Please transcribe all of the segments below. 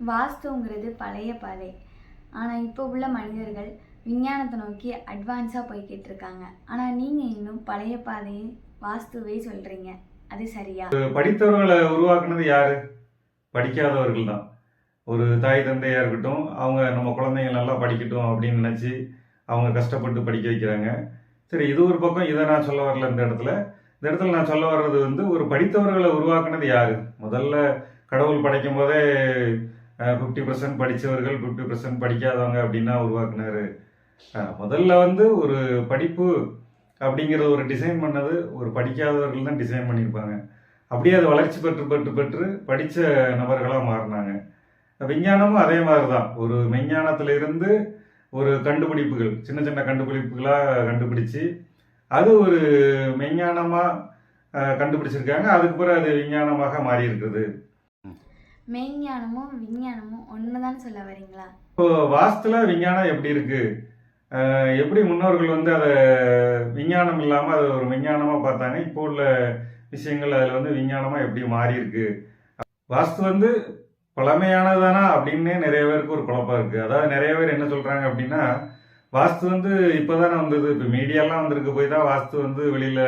வாஸ்துங்கிறது பழைய பாதை. ஆனால் இப்போ உள்ள மனிதர்கள் விஞ்ஞானத்தை நோக்கி அட்வான்ஸாக போய்கிட்டு இருக்காங்க ஆனால் நீங்கள் இன்னும் பழைய பாதையை வாஸ்துவே சொல்கிறீங்க அது சரியா? படித்தவர்களை உருவாக்குனது யாரு? படிக்காதவர்கள் தான். ஒரு தாய் தந்தையாக இருக்கட்டும் அவங்க நம்ம குழந்தைங்க நல்லா படிக்கட்டும் அப்படின்னு நினச்சி அவங்க கஷ்டப்பட்டு படிக்க வைக்கிறாங்க. சரி இது ஒரு பக்கம் இதை நான் சொல்ல வரல இந்த இடத்துல. இந்த இடத்துல நான் சொல்ல வர்றது வந்து ஒரு படித்தவர்களை உருவாக்குனது யாரு? முதல்ல கடவுள் படைக்கும் போதே ஃபிஃப்டி பர்சன்ட் படித்தவர்கள் ஃபிஃப்டி பர்சன்ட் படிக்காதவங்க அப்படின்னா உருவாக்குனாரு. முதல்ல வந்து ஒரு படிப்பு அப்படிங்கிற ஒரு டிசைன் பண்ணது ஒரு படிக்காதவர்கள் தான் டிசைன் பண்ணியிருப்பாங்க. அப்படியே அது வளர்ச்சி பெற்று பெற்று பெற்று படித்த நபர்களாக மாறினாங்க. விஞ்ஞானமும் அதே மாதிரி தான் ஒரு மெஞ்ஞானத்திலிருந்து ஒரு கண்டுபிடிப்புகள் சின்ன சின்ன கண்டுபிடிப்புகளாக கண்டுபிடிச்சு அது ஒரு மெஞ்ஞானமாக கண்டுபிடிச்சிருக்காங்க. அதுக்கு பிறகு அது விஞ்ஞானமாக மாறி இருக்குது மெய்ஞானமும் விஞ்ஞானமும் ஒன்று சொல்ல வரீங்களா? இப்போ வாஸ்துல விஞ்ஞானம் எப்படி இருக்கு? எப்படி முன்னோர்கள் வந்து அதை விஞ்ஞானம் இல்லாமல் அதை ஒரு விஞ்ஞானமாக பார்த்தாங்க இப்போ உள்ள விஷயங்கள் அதில் வந்து விஞ்ஞானமாக எப்படி மாறி இருக்கு? வாஸ்து வந்து பழமையானதானா அப்படின்னே நிறைய பேருக்கு ஒரு குழப்பம் இருக்கு. அதாவது நிறைய பேர் என்ன சொல்றாங்க அப்படின்னா வாஸ்து வந்து இப்போதானே வந்தது. இப்போ மீடியாலாம் வந்திருக்கு போய் தான் வாஸ்து வந்து வெளியில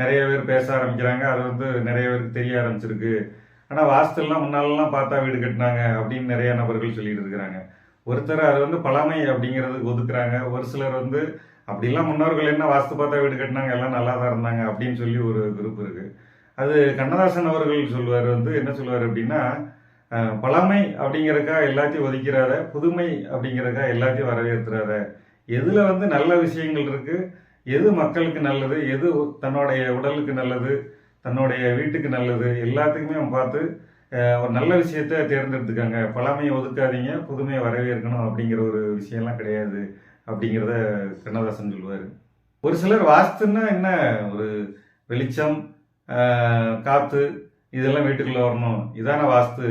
நிறைய பேர் பேச ஆரம்பிக்கிறாங்க. அது வந்து நிறைய பேருக்கு தெரிய ஆரம்பிச்சிருக்கு. ஆனால் வாஸ்துலாம் முன்னாலெல்லாம் பார்த்தா வீடு கட்டினாங்க அப்படின்னு நிறைய நபர்கள் சொல்லிட்டு இருக்கிறாங்க. ஒருத்தர் அது வந்து பழமை அப்படிங்கிறதுக்கு ஒதுக்குறாங்க. ஒரு சிலர் வந்து அப்படிலாம் முன்னோர்கள் என்ன வாஸ்து பார்த்தா வீடு கட்டினாங்க? எல்லாம் நல்லா தான் இருந்தாங்க அப்படின்னு சொல்லி ஒரு குரூப் இருக்கு. அது கண்ணதாசன் அவர்கள் சொல்லுவார் வந்து என்ன சொல்லுவார் அப்படின்னா பழமை அப்படிங்கிறக்கா எல்லாத்தையும் ஒதுக்கிறாத புதுமை அப்படிங்கிறக்கா எல்லாத்தையும் வரவேற்கிறாத. எதில் வந்து நல்ல விஷயங்கள் இருக்குது எது மக்களுக்கு நல்லது? எது தன்னுடைய உடலுக்கு நல்லது? தன்னுடைய வீட்டுக்கு நல்லது எல்லாத்துக்குமே அவன் பார்த்து ஒரு நல்ல விஷயத்த தேர்ந்தெடுத்துக்காங்க. பழமையை ஒதுக்காதீங்க புதுமையை வரவேற்கணும் அப்படிங்கிற ஒரு விஷயம்லாம் கிடையாது அப்படிங்கிறத கண்ணதாசன் சொல்லுவார். ஒரு சிலர் வாஸ்துன்னா என்ன? ஒரு வெளிச்சம் காற்று இதெல்லாம் வீட்டுக்குள்ளே வரணும். இதான வாஸ்து.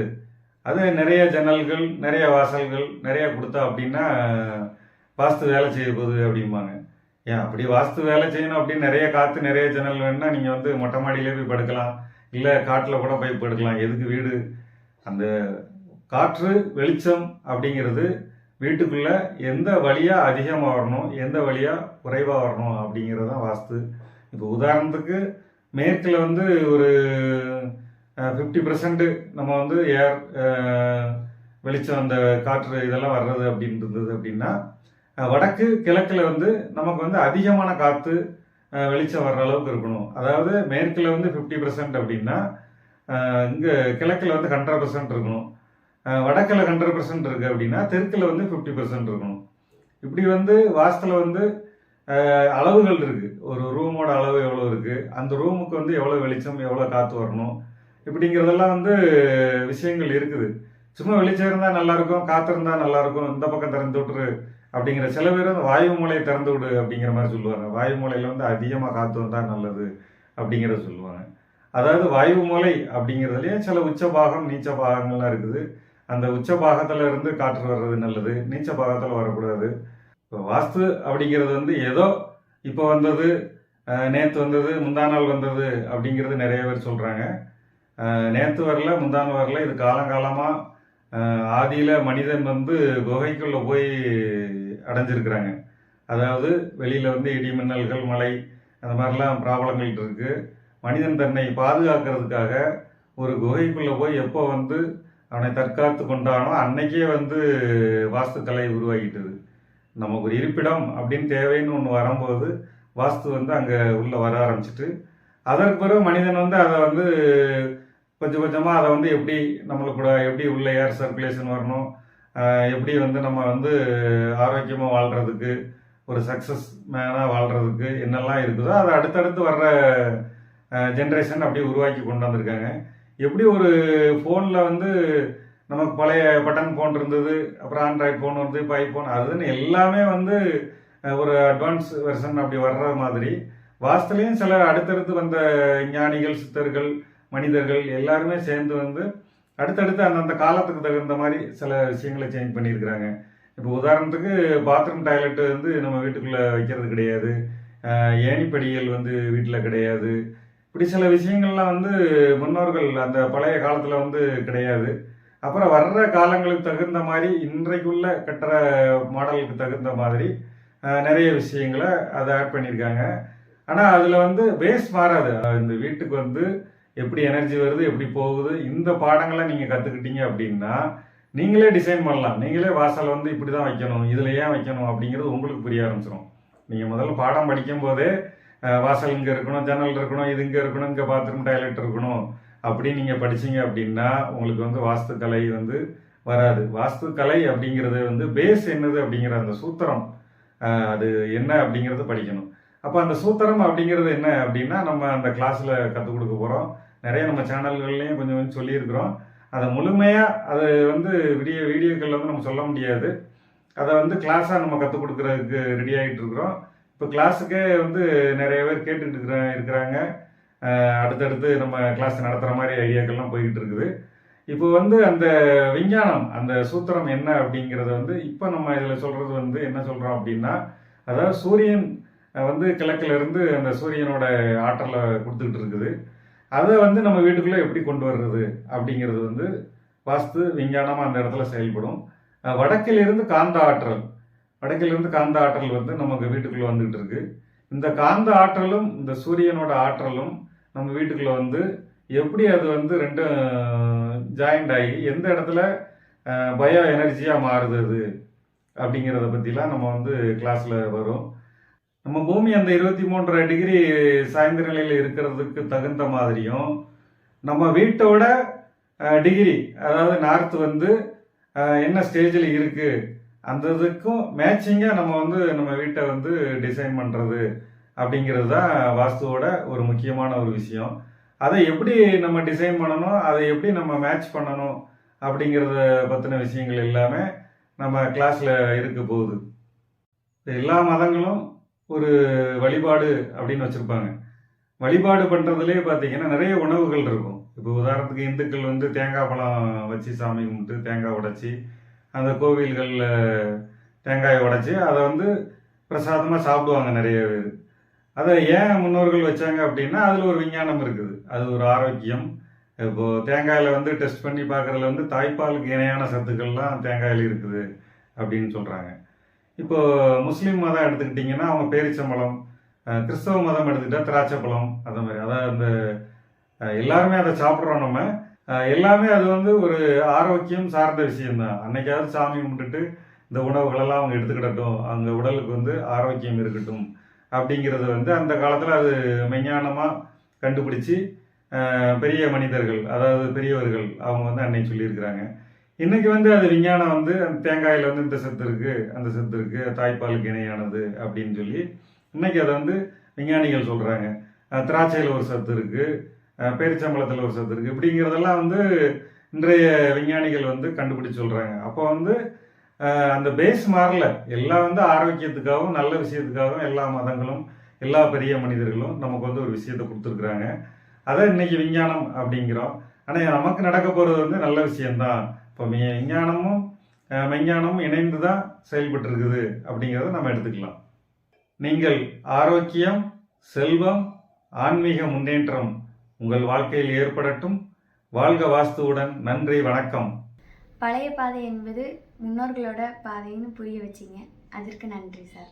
அது நிறைய ஜன்னல்கள் நிறைய வாசல்கள் நிறைய கொடுத்தா அப்படின்னா வாஸ்து வேலை செய்ய போகுது அப்படிம்பாங்க. ஏன் அப்படி வாஸ்து வேலை செய்யணும் அப்படின்னு நிறைய காற்று நிறைய ஜன்னல் வேணும்னா நீங்கள் வந்து மொட்டை மாடியிலே போய் படுக்கலாம். இல்லை காட்டில் கூட போய் படுக்கலாம். எதுக்கு வீடு? அந்த காற்று வெளிச்சம் அப்படிங்கிறது வீட்டுக்குள்ளே எந்த வழியாக அதிகமாக வரணும் எந்த வழியாக குறைவாக வரணும் அப்படிங்கிறது தான் வாஸ்து. இப்போ உதாரணத்துக்கு மேற்கில் வந்து ஒரு ஃபிஃப்டி பர்சன்ட்டு நம்ம வந்து ஏர் வெளிச்சம் அந்த காற்று இதெல்லாம் வர்றது அப்படின்னு இருந்தது அப்படின்னா வடக்கு கிழக்கில் வந்து நமக்கு வந்து அதிகமான காற்று வெளிச்சம் வர்ற அளவுக்கு இருக்கணும். அதாவது மேற்கில் வந்து ஃபிஃப்டி பர்சன்ட் அப்படின்னா இங்கே கிழக்கில் வந்து ஹண்ட்ரட் பர்சன்ட் இருக்கணும். வடக்கில் ஹண்ட்ரட் பர்சன்ட் இருக்குது அப்படின்னா தெற்கில் வந்து ஃபிஃப்டி பர்சன்ட் இருக்கணும். இப்படி வந்து வாசத்தில் வந்து அளவுகள் இருக்குது ஒரு ரூமோட அளவு எவ்வளோ இருக்குது அந்த ரூமுக்கு வந்து எவ்வளோ வெளிச்சம் எவ்வளோ காற்று வரணும்? இப்படிங்கிறதெல்லாம் வந்து விஷயங்கள் இருக்குது. சும்மா வெளிச்சம் இருந்தால் நல்லாயிருக்கும் காற்று இருந்தால் நல்லாயிருக்கும் இந்த பக்கம் திறந்து விட்டுரு அப்படிங்கிற சில பேர் வந்து வாயு மூலையை திறந்து விடு அப்படிங்கிற மாதிரி சொல்லுவாங்க. வாயு மூலையில் வந்து அதிகமாக காற்று வந்தால் நல்லது அப்படிங்கிறத சொல்லுவாங்க. அதாவது வாயு மூலை அப்படிங்கிறதுலையே சில உச்ச பாகம் நீச்ச பாகங்கள்லாம் இருக்குது. அந்த உச்ச பாகத்தில் இருந்து காற்று வர்றது நல்லது நீச்ச பாகத்தில் வரக்கூடாது. இப்போ வாஸ்து அப்படிங்கிறது வந்து ஏதோ இப்போ வந்தது நேற்று வந்தது முந்தா நாள் வந்தது அப்படிங்கிறது நிறைய பேர் சொல்கிறாங்க நேற்று வரல முந்தாள் வரல இது காலங்காலமாக ஆதியில் மனிதன் வந்து குகைக்குள்ளே போய் அடைஞ்சிருக்கிறாங்க. அதாவது வெளியில் வந்து இடி மின்னல்கள் மழை அந்த மாதிரிலாம் ப்ராப்ளங்கள் இருக்குது மனிதன் தன்னை பாதுகாக்கிறதுக்காக ஒரு குகைக்குள்ளே போய் எப்போ வந்து அவனை தற்காத்து கொண்டானோ அன்னைக்கே வந்து வாஸ்துக்கலை உருவாகிட்டது. நமக்கு ஒரு இருப்பிடம் அப்படின்னு தேவைன்னு ஒன்று வரும்போது வாஸ்து வந்து அங்கே உள்ளே வர ஆரம்பிச்சிட்டு அதற்கு பிறகு மனிதன் வந்து அதை வந்து கொஞ்சம் கொஞ்சமாக அதை வந்து எப்படி நம்மளுக்கு கூட எப்படி உள்ள ஏர் சர்க்குலேஷன் வரணும் எப்படி வந்து நம்ம வந்து ஆரோக்கியமாக வாழ்கிறதுக்கு ஒரு சக்ஸஸ் மேனாக வாழ்கிறதுக்கு என்னெல்லாம் இருக்குதோ அதை அடுத்தடுத்து வர்ற ஜென்ரேஷன் அப்படியே உருவாக்கி கொண்டு வந்திருக்காங்க. எப்படி ஒரு ஃபோனில் வந்து நமக்கு பழைய பட்டன் ஃபோன் இருந்தது அப்புறம் ஆண்ட்ராய்ட் ஃபோன் வந்து இப்போ ஐஃபோன் அதுன்னு எல்லாமே வந்து ஒரு அட்வான்ஸ் வெர்ஷன் அப்படி வர்ற மாதிரி. வாஸ்துலேயும் சில அடுத்தடுத்து வந்த ஞானிகள் சித்தர்கள் மனிதர்கள் எல்லாருமே சேர்ந்து வந்து அடுத்தடுத்து அந்தந்த காலத்துக்கு தகுந்த மாதிரி சில விஷயங்களை சேஞ்ச் பண்ணியிருக்கிறாங்க. இப்போ உதாரணத்துக்கு பாத்ரூம் டாய்லெட் வந்து நம்ம வீட்டுக்குள்ளே வைக்கிறது கிடையாது. ஏணிப்படிகள் வந்து வீட்டில் கிடையாது. இப்படி சில விஷயங்கள்லாம் வந்து முன்னோர்கள் அந்த பழைய காலத்தில் வந்து கிடையாது. அப்புறம் வர்ற காலங்களுக்கு தகுந்த மாதிரி இன்றைக்குள்ள கட்டுற மாடலுக்கு தகுந்த மாதிரி நிறைய விஷயங்களை அதை ஆட் பண்ணியிருக்காங்க. ஆனால் அதில் வந்து பேஸ் மாறாது. இந்த வீட்டுக்கு வந்து எப்படி எனர்ஜி வருது எப்படி போகுது இந்த பாடங்களை நீங்கள் கற்றுக்கிட்டீங்க அப்படின்னா நீங்களே டிசைன் பண்ணலாம். நீங்களே வாசல் வந்து இப்படி தான் வைக்கணும் இதில் ஏன் வைக்கணும் அப்படிங்கிறது உங்களுக்கு புரிய ஆரம்பிச்சிடும் நீங்கள் முதல்ல பாடம் படிக்கும் போதே வாசல் இங்கே இருக்கணும் ஜன்னல் இருக்கணும் இது இங்கே இருக்கணும் இங்கே பாத்ரூம் டாய்லெட் இருக்கணும் அப்படின்னு நீங்கள் படிச்சீங்க அப்படின்னா உங்களுக்கு வந்து வாஸ்துக்கலை வந்து வராது. வாஸ்துக்கலை அப்படிங்கிறது வந்து பேஸ் என்னது அப்படிங்கிற அந்த சூத்திரம். அது என்ன அப்படிங்கிறது படிக்கணும். அப்போ அந்த சூத்திரம் அப்படிங்கிறது என்ன அப்படின்னா நம்ம அந்த கிளாஸில் கற்றுக் கொடுக்க போகிறோம் நிறைய நம்ம சேனல்கள்லையும் கொஞ்சம் கொஞ்சம் சொல்லியிருக்கிறோம். அதை முழுமையாக அதை வந்து வீடியோ வீடியோக்களில் வந்து நம்ம சொல்ல முடியாது. அதை வந்து கிளாஸாக நம்ம கற்றுக் கொடுக்குறதுக்கு ரெடி ஆகிட்டு இருக்கிறோம். இப்போ கிளாஸுக்கே வந்து நிறைய பேர் கேட்டுக்கிட்டு இருக்கிற இருக்கிறாங்க. அடுத்தடுத்து நம்ம கிளாஸ் நடத்துகிற மாதிரி ஐடியாக்கள்லாம் போய்கிட்டு இருக்குது. இப்போ வந்து அந்த விஞ்ஞானம் அந்த சூத்திரம் என்ன அப்படிங்கிறத வந்து இப்போ நம்ம இதில் சொல்கிறது வந்து என்ன சொல்கிறோம் அப்படின்னா அதாவது சூரியன் வந்து கிழக்கிலிருந்து அந்த சூரியனோட ஆற்றலை கொடுத்துக்கிட்டு இருக்குது. அதை வந்து நம்ம வீட்டுக்குள்ளே எப்படி கொண்டு வர்றது அப்படிங்கிறது வந்து வாஸ்து விஞ்ஞானமாக அந்த இடத்துல செயல்படும். வடக்கிலிருந்து காந்த ஆற்றல். வடக்கிலிருந்து காந்த ஆற்றல் வந்து நமக்கு வீட்டுக்குள்ளே வந்துகிட்டு இருக்கு. இந்த காந்த ஆற்றலும் இந்த சூரியனோட ஆற்றலும் நம்ம வீட்டுக்குள்ளே வந்து எப்படி அது வந்து ரெண்டும் ஜாயிண்ட் ஆகி எந்த இடத்துல பயோ எனர்ஜியாக மாறுது அது அப்படிங்கிறத பற்றிலாம் நம்ம வந்து கிளாஸில் வரும். நம்ம பூமி அந்த இருபத்தி மூன்றரை டிகிரி சாய்ந்த நிலையில் இருக்கிறதுக்கு தகுந்த மாதிரியும் நம்ம வீட்டோட டிகிரி அதாவது நார்த் வந்து என்ன ஸ்டேஜில் இருக்குது அந்த இதுக்கும் மேட்சிங்காக நம்ம வந்து நம்ம வீட்டை வந்து டிசைன் பண்ணுறது அப்படிங்கிறது தான் வாஸ்துவோட ஒரு முக்கியமான ஒரு விஷயம். அதை எப்படி நம்ம டிசைன் பண்ணணும் அதை எப்படி நம்ம மேட்ச் பண்ணணும் அப்படிங்கிறத பற்றின விஷயங்கள் எல்லாமே நம்ம கிளாஸில் இருக்க போகுது. எல்லா மதங்களும் ஒரு வழிபாடு அப்படின்னு வச்சுருப்பாங்க. வழிபாடு பண்ணுறதுலேயே பார்த்தீங்கன்னா நிறைய உணவுகள் இருக்கும். இப்போ உதாரணத்துக்கு இந்துக்கள் வந்து தேங்காய் பழம் வச்சு சாமி கும்பிட்டு தேங்காய் உடைச்சி அந்த கோவில்களில் தேங்காயை உடைச்சி அதை வந்து பிரசாதமாக சாப்பிடுவாங்க நிறைய பேர். அதை ஏன் முன்னோர்கள் வச்சாங்க அப்படின்னா அதில் ஒரு விஞ்ஞானம் இருக்குது. அது ஒரு ஆரோக்கியம். இப்போது தேங்காயில் வந்து டெஸ்ட் பண்ணி பார்க்குறதுல வந்து தாய்ப்பாலுக்கு இணையான சத்துக்கள்லாம் தேங்காயில் இருக்குது அப்படின்னு சொல்கிறாங்க இப்போ முஸ்லீம் மதம் எடுத்துக்கிட்டிங்கன்னா அவங்க பேரிச்சம்பழம் கிறிஸ்தவ மதம் திராட்சை திராட்சைப்பழம் அந்த மாதிரி. அதாவது அந்த எல்லாருமே அதை சாப்பிட்றோம் நம்ம. எல்லாமே அது வந்து ஒரு ஆரோக்கியம் சார்ந்த விஷயம்தான். அன்னைக்காவது சாமி கும்பிட்டுட்டு இந்த உணவுகளெல்லாம் அவங்க எடுத்துக்கிடட்டும். அவங்க உடலுக்கு வந்து ஆரோக்கியம் இருக்கட்டும் அப்படிங்கிறது வந்து அந்த காலத்தில் அது மெஞ்ஞானமாக கண்டுபிடிச்சி பெரிய மனிதர்கள் அதாவது பெரியவர்கள் அவங்க வந்து அன்னை சொல்லியிருக்கிறாங்க. இன்னைக்கு வந்து அது விஞ்ஞானம் வந்து அந்த தேங்காயில் வந்து இந்த சத்து இருக்கு அந்த சத்து இருக்கு தாய்ப்பாலுக்கு இணையானது அப்படின்னு சொல்லி இன்னைக்கு அதை வந்து விஞ்ஞானிகள் சொல்றாங்க. திராட்சையில் ஒரு சத்து இருக்கு பேரிச்சம்பளத்தில் பேரிச்சம்பழத்தில் ஒரு சத்து இருக்கு இப்படிங்கிறதெல்லாம் வந்து இன்றைய விஞ்ஞானிகள் வந்து கண்டுபிடிச்சு சொல்றாங்க. அப்போ வந்து அந்த பேஸ் மாறல. எல்லாம் வந்து ஆரோக்கியத்துக்காகவும் நல்ல விஷயத்துக்காகவும் எல்லா மதங்களும் எல்லா பெரிய மனிதர்களும் நமக்கு வந்து ஒரு விஷயத்த கொடுத்துருக்குறாங்க. அதை இன்னைக்கு விஞ்ஞானம் அப்படிங்கிறோம். ஆனால் நமக்கு நடக்க போகிறது வந்து நல்ல விஷயம்தான். இப்போ விஞ்ஞானமும் மெஞ்ஞானமும் இணைந்து தான் செயல்பட்டு இருக்குது அப்படிங்கிறத நம்ம எடுத்துக்கலாம். நீங்கள் ஆரோக்கியம் செல்வம் ஆன்மீக முன்னேற்றம் உங்கள் வாழ்க்கையில் ஏற்படட்டும். வாழ்க வாஸ்துவுடன் நன்றி வணக்கம். பழைய பாதை என்பது முன்னோர்களோட பாதைன்னு புரிய வச்சிங்க. அதற்கு நன்றி சார்.